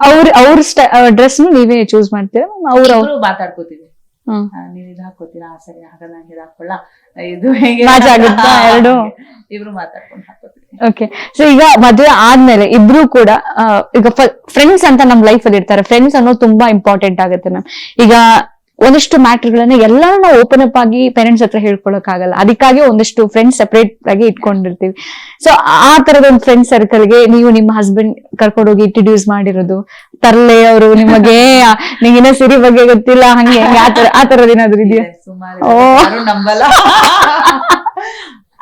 ಅವ್ರ ಅವ್ರ ಡ್ರೆಸ್ ನೀವೇ ಚೂಸ್ ಮಾಡ್ತೀರಾ? ಅವ್ರ ಅವ್ರು ಮಾತಾಡ್ಕೋತೀವಿ. ನೀವ್ ಇದು ಹಾಕೋತೀರಾ ಆ, ಸರಿ ಹಾಗಾದ್ರೆ ನಾನು ಇದು ಹಾಕೊಳ್ಳ ಇದು ಹೇಗೆ ಆಗುತ್ತಾ? ಎರಡು? ಇಬ್ರು ಮಾತಾಡ್ಕೊಂಡು ಹಾಕೋತೀವಿ ಓಕೆ ಸೊ ಈಗ ಮದುವೆ ಆದ್ಮೇಲೆ ಇಬ್ರು ಕೂಡ ಈಗ ಫ್ರೆಂಡ್ಸ್ ಅಂತ ನಮ್ ಲೈಫ್ ಅಲ್ಲಿ ಇರ್ತಾರೆ ಫ್ರೆಂಡ್ಸ್ ಅನ್ನೋದು ತುಂಬಾ ಇಂಪಾರ್ಟೆಂಟ್ ಆಗುತ್ತೆ ಮ್ಯಾಮ್ ಈಗ ಒಂದಷ್ಟು ಮ್ಯಾಟರ್ಗಳನ್ನ ಎಲ್ಲಾನು ನಾವು ಓಪನ್ ಅಪ್ ಆಗಿ ಪೇರೆಂಟ್ಸ್ ಹತ್ರ ಹೇಳ್ಕೊಳಕ್ ಆಗಲ್ಲ ಅದಕ್ಕಾಗಿ ಒಂದಷ್ಟು ಫ್ರೆಂಡ್ಸ್ ಸೆಪರೇಟ್ ಆಗಿ ಇಟ್ಕೊಂಡಿರ್ತೀವಿ. ಸೊ ಆ ತರದ ಒಂದು ಫ್ರೆಂಡ್ ಸರ್ಕಲ್ಗೆ ನೀವು ನಿಮ್ಮ ಹಸ್ಬೆಂಡ್ ಕರ್ಕೊಂಡೋಗಿ ಇಂಟ್ರಡ್ಯೂಸ್ ಮಾಡಿರೋದು ತರ್ಲೆ ಅವರು ನಿಮಗೆ ನಿಂಗಿನ ಸಿರಿ ಬಗ್ಗೆ ಗೊತ್ತಿಲ್ಲ ಹಂಗೆ ಹಂಗೆ ಆ ತರ ಆ ತರದ ಏನಾದ್ರು ಇದೆಯಾ? ಇದೆ, ಸುಮಾರು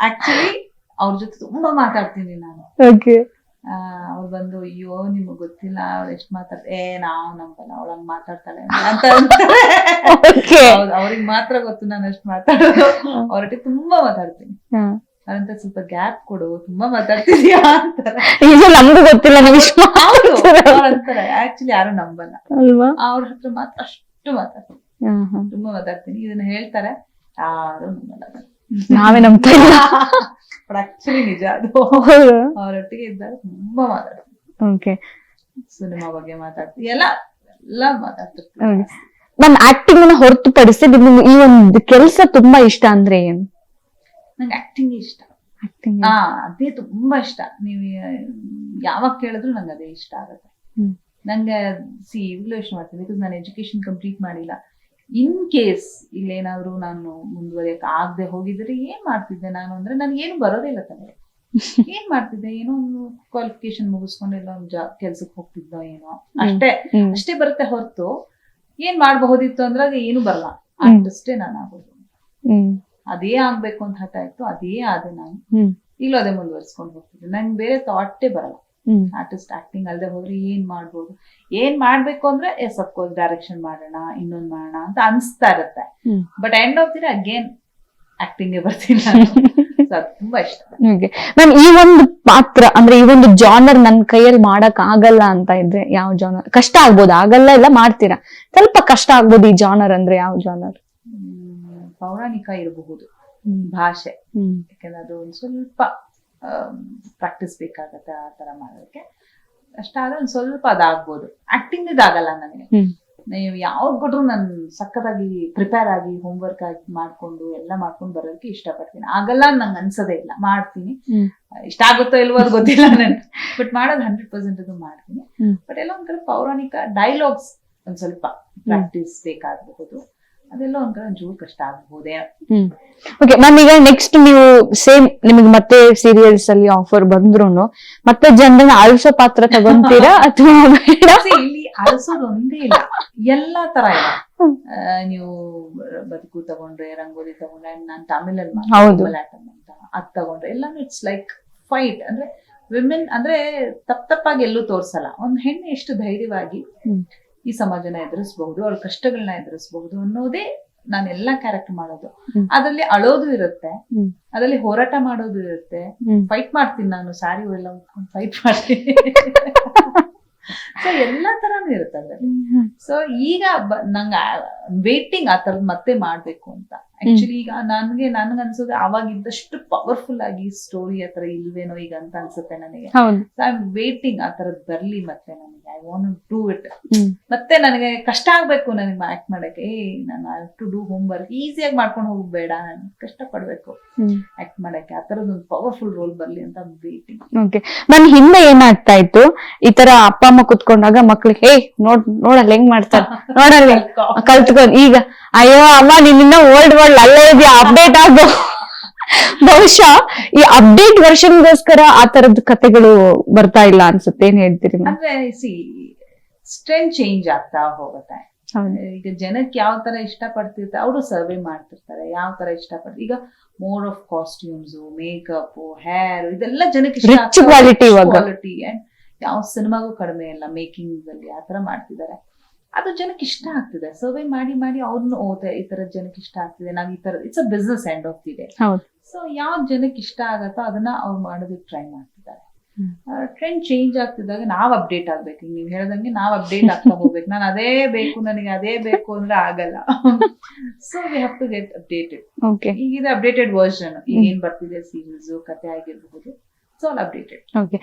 ಆಕ್ಚುಲಿ ಅವ್ರ ಜೊತೆ ತುಂಬಾ ಮಾತಾಡ್ತೀನಿ ನಾನು. ಓಕೆ ಅವ್ರು ಬಂದು ಅಯ್ಯೋ ನಿಮಗೆ ಗೊತ್ತಿಲ್ಲ ಅವ್ರು ಎಷ್ಟ್ ಮಾತಾಡ್ತ ಏ ನಾವ್ ನಂಬಲ್ಲ ಅವಳಂಗ್ ಮಾತಾಡ್ತಾಳೆ ಅಂತ ಅವ್ರಿಗೆ ಮಾತ್ರ ಗೊತ್ತು ನಾನು ಅಷ್ಟ್ ಮಾತಾಡೋದು. ಅವ್ರೊಟ್ಟಿಗೆ ತುಂಬಾ ಮಾತಾಡ್ತೀನಿ. ಅದಂತ ಸ್ವಲ್ಪ ಗ್ಯಾಪ್ ಕೊಡು ತುಂಬಾ ಮಾತಾಡ್ತಿದ್ಯಾ ಅಂತಾರೆ. ನಮ್ಗೂ ಗೊತ್ತಿಲ್ಲ ಮಾತಾಡ್ತೀರ. ಅಂತಾರೆ. ಆಕ್ಚುಲಿ ಯಾರು ನಂಬಲ್ಲ. ಅಲ್ವಾ? ಅವ್ರ ಹತ್ರ ಮಾತ್ರ ಅಷ್ಟು ಮಾತಾಡ್ತೀನಿ. ತುಂಬಾ ಮಾತಾಡ್ತೀನಿ. ಇದನ್ನ ಹೇಳ್ತಾರೆ ಯಾರು ನಂಬಲ್ಲ. ನಾವೇ ನಂಬ್ತಾ ಇಲ್ಲ ಬಟ್ ಆಕ್ಚುಲಿ ನಿಜ ಅದು. ಅವರೊಟ್ಟಿಗೆ ಇದ್ದಾಗ ತುಂಬಾ ಮಾತಾಡ್ತೀನಿ ಓಕೆ ಸಿನಿಮಾ ಬಗ್ಗೆ ಮಾತಾಡ್ತೀನಿ ಎಲ್ಲ ಎಲ್ಲ ಮಾತಾಡ್ತಿರ್ತೀನಿ ನನ್ನ ಆಕ್ಟಿಂಗ್ ಅನ್ನ ಹೊರತುಪಡಿಸಿ ನಿಮ್ಗೆ ಈ ಒಂದು ಕೆಲಸ ತುಂಬಾ ಇಷ್ಟ ಅಂದ್ರೆ ಏನು? ನಂಗೆ ಆಕ್ಟಿಂಗ್ ಇಷ್ಟ. ಹಾ ಅದೇ ತುಂಬಾ ಇಷ್ಟ. ನೀವು ಯಾವಾಗ ಕೇಳಿದ್ರು ನಂಗೆ ಅದೇ ಇಷ್ಟ ಆಗುತ್ತೆ. ನಂಗೆ ಸಿ ಈಗಲೂ ಇಷ್ಟ ಮಾಡ್ತೀನಿ. ಬಿಕಾಸ್ ನಾನು ಎಜುಕೇಶನ್ ಕಂಪ್ಲೀಟ್ ಮಾಡಿಲ್ಲ. ಇನ್ ಕೇಸ್ ಇಲ್ಲೇನಾದ್ರೂ ನಾನು ಮುಂದುವರಿಯಕ್ ಆಗದೆ ಹೋಗಿದ್ರೆ ಏನ್ ಮಾಡ್ತಿದ್ದೆ ನಾನು ಅಂದ್ರೆ ನನ್ಗೆ ಏನು ಬರೋದೇ ಇಲ್ಲ ತಾನೆ ಏನ್ ಮಾಡ್ತಿದ್ದೆ? ಏನೋ ಒಂದು ಕ್ವಾಲಿಫಿಕೇಶನ್ ಮುಗಿಸ್ಕೊಂಡು ಎಲ್ಲ ಒಂದು ಜಾ ಕೆಲ್ಸಕ್ಕೆ ಹೋಗ್ತಿದ್ದೋ ಏನೋ. ಅಷ್ಟೇ ಅಷ್ಟೇ ಬರುತ್ತೆ ಹೊರತು ಏನ್ ಮಾಡಬಹುದಿತ್ತು ಅಂದ್ರೆ ಅದು ಏನು ಬರಲ್ಲ. ಅಷ್ಟೇ ನಾನು ಆಗೋದು. ಅದೇ ಆಗ್ಬೇಕು ಅಂತ ಹಠ ಇತ್ತು ಅದೇ ಆದೆ ನಾನು. ಇಲ್ಲೂ ಅದೇ ಮುಂದುವರ್ಸ್ಕೊಂಡು ಹೋಗ್ತಿದ್ದೆ. ನಂಗೆ ಬೇರೆ ಥಾಟೇ ಬರಲ್ಲ. ಆರ್ಟಿಸ್ಟ್ ಆಕ್ಟಿಂಗ್ ಅಲ್ಲದೆ ಹೋದ್ರೆ ಏನ್ ಮಾಡ್ಬೋದು? ಏನ್ ಮಾಡ್ಬೇಕು ಅಂದ್ರೆ ಎಸ್ ಅಫ್ಕೋರ್ಸ್ ಡೈರೆಕ್ಷನ್ ಮಾಡೋಣ ಇನ್ನೊಂದ್ ಮಾಡೋಣ ಅಂತ ಅನ್ಸ್ತಾ ಇರುತ್ತೆ. ಬಟ್ ಎಂಡ್ ಆಫ್ ದಿನ ಅಗೇನ್ ಆಕ್ಟಿಂಗ್ ಬರ್ತೀನಿ ತುಂಬಾ ಇಷ್ಟ. ಮ್ಯಾಮ್ ಈ ಒಂದು ಪಾತ್ರ ಅಂದ್ರೆ ಈ ಒಂದು ಜಾನರ್ ನನ್ ಕೈಯಲ್ಲಿ ಮಾಡಕ್ ಆಗಲ್ಲ ಅಂತ ಇದ್ರೆ ಯಾವ ಜಾನರ್ ಕಷ್ಟ ಆಗ್ಬೋದು ಆಗಲ್ಲ ಇಲ್ಲ ಮಾಡ್ತೀರಾ? ಸ್ವಲ್ಪ ಕಷ್ಟ ಆಗ್ಬೋದು ಈ ಜಾನರ್ ಅಂದ್ರೆ ಯಾವ ಜಾನರ್ ಹ್ಮ್, ಪೌರಾಣಿಕ ಇರಬಹುದು. ಭಾಷೆ. ಯಾಕಂದ್ರೆ ಅದು ಒಂದ್ ಸ್ವಲ್ಪ ಪ್ರಾಕ್ಟೀಸ್ ಬೇಕಾಗತ್ತೆ ಆ ತರ ಮಾಡೋದಕ್ಕೆ. ಅಷ್ಟಾದ್ರೆ ಒಂದ್ ಸ್ವಲ್ಪ ಅದಾಗ್ಬೋದು. ಆಕ್ಟಿಂಗ್ ಇದಾಗಲ್ಲ ನನಗೆ. ಹ್ಮ್. ನೀವು ಯಾವ್ದು ಕೊಟ್ರು ನಾನು ಸಖತ್ತಾಗಿ ಪ್ರಿಪೇರ್ ಆಗಿ ಹೋಮ್ವರ್ಕ್ ಆಗಿ ಮಾಡ್ಕೊಂಡು ಎಲ್ಲ ಮಾಡ್ಕೊಂಡು ಬರೋದಕ್ಕೆ ಇಷ್ಟಪಡ್ತೀನಿ. ಆಗಲ್ಲ ನಂಗೆ ಅನ್ಸೋದೇ ಇಲ್ಲ. ಮಾಡ್ತೀನಿ. ಇಷ್ಟ ಆಗುತ್ತೋ ಇಲ್ವೋ ಅದು ಗೊತ್ತಿಲ್ಲ ನಾನು ಬಟ್ ಮಾಡೋದು ಹಂಡ್ರೆಡ್ ಪರ್ಸೆಂಟ್ ಅದು ಮಾಡ್ತೀನಿ. ಹ್ಮ್. ಬಟ್ ಎಲ್ಲ ಒಂಥರ ಕಡೆ ಪೌರಾಣಿಕ ಡೈಲಾಗ್ಸ್ ಒಂದ್ ಸ್ವಲ್ಪ ಪ್ರಾಕ್ಟೀಸ್ ಬೇಕಾಗಬಹುದು. ಅದೆಲ್ಲ ಒಂಥರ ಒಂಚೂರು ಕಷ್ಟ ಆಗಬಹುದೇ ಓಕೆ ಮ್ಯಾಮ್ ಈಗ ನೆಕ್ಸ್ಟ್ ನೀವು ಸೇಮ್ ನಿಮಗೆ ಮತ್ತೆ ಸೀರಿಯಲ್ಸ್ ಅಲ್ಲಿ ಆಫರ್ ಬಂದ್ರು ಮತ್ತೆ ಜನರನ್ನ ಆಳ್ಸೋ ಪಾತ್ರ ತಗೊಂತೀರಾ ಅಥವಾ ಬೇಡ? ಇಲ್ಲಿ ಅರಸೋದು ಒಂದೇ ಇಲ್ಲ. ಎಲ್ಲಾ ತರ ಇದೆ. ಆ, ನೀವು ಬದುಕು ತಗೊಂಡ್ರೆ ರಂಗೋಲಿ ತಗೊಂಡ್ರೆ ನಾನು ತಮಿಳಲ್ಲಿ ಹೌದು. ಮಲಯಾಳಂ ಅಂತ ಅದ್ ತಗೊಂಡ್ರೆ ಎಲ್ಲಾನು ಇಟ್ಸ್ ಲೈಕ್ ಫೈಟ್ ಅಂದ್ರೆ ವಿಮೆನ್ ಅಂದ್ರೆ ತಪ್ಪ ತಪ್ಪಾಗಿ ಎಲ್ಲೂ ತೋರ್ಸಲ್ಲ. ಒಂದ್ ಹೆಣ್ಣು ಎಷ್ಟು ಧೈರ್ಯವಾಗಿ ಹ್ಮ್. ಈ ಸಮಾಜನ ಎದುರಿಸಬಹುದು ಅವ್ರ ಕಷ್ಟಗಳನ್ನ ಎದುರಿಸಬಹುದು ಅನ್ನೋದೇ ನಾನು ಎಲ್ಲಾ ಕ್ಯಾರೆಕ್ಟರ್ ಮಾಡೋದು. ಅದ್ರಲ್ಲಿ ಅಳೋದು ಇರುತ್ತೆ. ಅದ್ರಲ್ಲಿ ಹೋರಾಟ ಮಾಡೋದು ಇರುತ್ತೆ. ಫೈಟ್ ಮಾಡ್ತೀನಿ ನಾನು ಸಾರಿ ಎಲ್ಲ ಉಟ್ಕೊಂಡು ಫೈಟ್ ಮಾಡ್ತೀನಿ ಸೊ ಎಲ್ಲಾ ತರಾನು ಇರುತ್ತೆ ಅದ್ರಲ್ಲಿ. ಸೊ ಈಗ ನಂಗ ನಂಗೆ ವೇಟಿಂಗ್ ಆ ತರದ್ ಮತ್ತೆ ಮಾಡ್ಬೇಕು ಅಂತ. ಆಕ್ಚುಲಿ ಈಗ ನನ್ಗೆ ನನ್ಗೆ ಅನ್ಸೋದು ಅವಾಗ ಇದ್ದಷ್ಟು ಪವರ್ಫುಲ್ ಆಗಿ ಸ್ಟೋರಿ ಆತರ ತರ ಇಲ್ವೇನೋ ಈಗ ಅಂತ ಅನ್ಸುತ್ತೆ ನನಗೆ. ಐ ಆಮ್ ವೇಟಿಂಗ್ ಆ ತರದ್ ಬರ್ಲಿ ಮತ್ತೆ ನನಗೆ. ಐ ವಾಂಟ್ ಟು ಇಟ್ ಮತ್ತೆ ನನಗೆ ಕಷ್ಟ ಆಗ್ಬೇಕು ನನಗೆ ಆಕ್ಟ್ ಮಾಡಕ್ಕೆ. ಏ ನಾನು I to do homework ಈಸಿಯಾಗಿ ಮಾಡ್ಕೊಂಡು ಹೋಗ್ಬೇಡ ನಾನು. ಕಷ್ಟ ಪಡ್ಬೇಕು. ಆಕ್ಟ್ ಮಾಡಕ್ಕೆ. ಆ ತರದ್ ಒಂದು ಪವರ್ಫುಲ್ ರೋಲ್ ಬರ್ಲಿ ಅಂತ ವೇಟಿಂಗ್ ಓಕೆ ನನ್ ಹಿಂದೆ ಏನಾಗ್ತಾ ಇತ್ತು? ಈ ತರ ಅಪ್ಪ ಅಮ್ಮ ಕುತ್ಕೊಂಡಾಗ ಮಕ್ಳಿಗೆ ಹೇ ನೋಡ್ ನೋಡಲ್ಲ ಹೆಂಗ್ ಮಾಡ್ತಾರ? ನೋಡಲ್ಲ. ಕಲ್ತ್ಕೊಂಡ್ ಈಗ ಅಯ್ಯೋ ಅಮ್ಮ ನಿನ್ನ ಓಲ್ಡ್ ವರ್ಲ್ಡ್ ಅಲ್ಲೇ ಇದೆಯಾ? ಅಪ್ಡೇಟ್ ಆಗೋ ಬಹುಶಃ ಈ ಅಪ್ಡೇಟ್ ವರ್ಷನ್ಗೋಸ್ಕರ ಆ ತರದ ಕತೆಗಳು ಬರ್ತಾ ಇಲ್ಲ ಅನ್ಸುತ್ತೆ. ಏನ್ ಹೇಳ್ತೀರಿ ಅಂದ್ರೆ ಸಿ ಸ್ಟ್ರೆಂತ್ ಚೇಂಜ್ ಆಗ್ತಾ ಹೋಗುತ್ತೆ. ಈಗ ಜನಕ್ಕೆ ಯಾವ ತರ ಇಷ್ಟ ಪಡ್ತಿರ್ತಾರೆ ಅವರು ಸರ್ವೆ ಮಾಡ್ತಿರ್ತಾರೆ. ಯಾವ ತರ ಇಷ್ಟ ಪಡ್ತಾರೆ ಈಗ more of costumes makeup hair ಇದೆಲ್ಲ ಜನಕ್ಕೆ ಇಷ್ಟ. ಕ್ವಾಲಿಟಿ ಯಾವ ಸಿನಿಮಾಗೂ ಕಡಿಮೆ ಇಲ್ಲ. ಮೇಕಿಂಗ್ ಅಲ್ಲಿ ಆ ತರ ಮಾಡ್ತಿದ್ದಾರೆ. ಅದು ಜನಕ್ಕೆ ಇಷ್ಟ ಆಗ್ತಿದೆ. ಸರ್ವೆ ಮಾಡಿ ಮಾಡಿ ಅವ್ರನ್ನ ಓದ ಈ ತರ ಜನಕ್ಕೆ ಇಷ್ಟ ಆಗ್ತಿದೆ ನಾವ್ ಈ ತರ it's a business end of so ಯಾವ ಜನಕ್ಕೆ ಇಷ್ಟ ಆಗತ್ತೋ ಅದನ್ನ ಅವ್ರು ಮಾಡೋದಕ್ಕೆ ಟ್ರೈ ಮಾಡ್ತಿದ್ದಾರೆ. ಟ್ರೆಂಡ್ ಚೇಂಜ್ ಆಗ್ತಿದ್ದಾಗ ನಾವ್ ಅಪ್ಡೇಟ್ ಆಗ್ಬೇಕು. ನೀವ್ ಹೇಳ್ದಂಗೆ ನಾವ್ ಅಪ್ಡೇಟ್ ಆಗ್ತಾ ಹೋಗ್ಬೇಕು. ನಾನು ಅದೇ ಬೇಕು ನನಗೆ ಅದೇ ಬೇಕು ಅಂದ್ರೆ ಆಗಲ್ಲ. So we have to get updated okay ಈಗ ಇದು ಅಪ್ಡೇಟೆಡ್ ವರ್ಷನ್ ಈಗ ಏನ್ ಬರ್ತಿದೆ ಸೀರೀಸ್ ಕತೆ ಆಗಿರ್ಬಹುದು ಸೊ ಅಪ್ಡೇಟೆಡ್ ಓಕೆ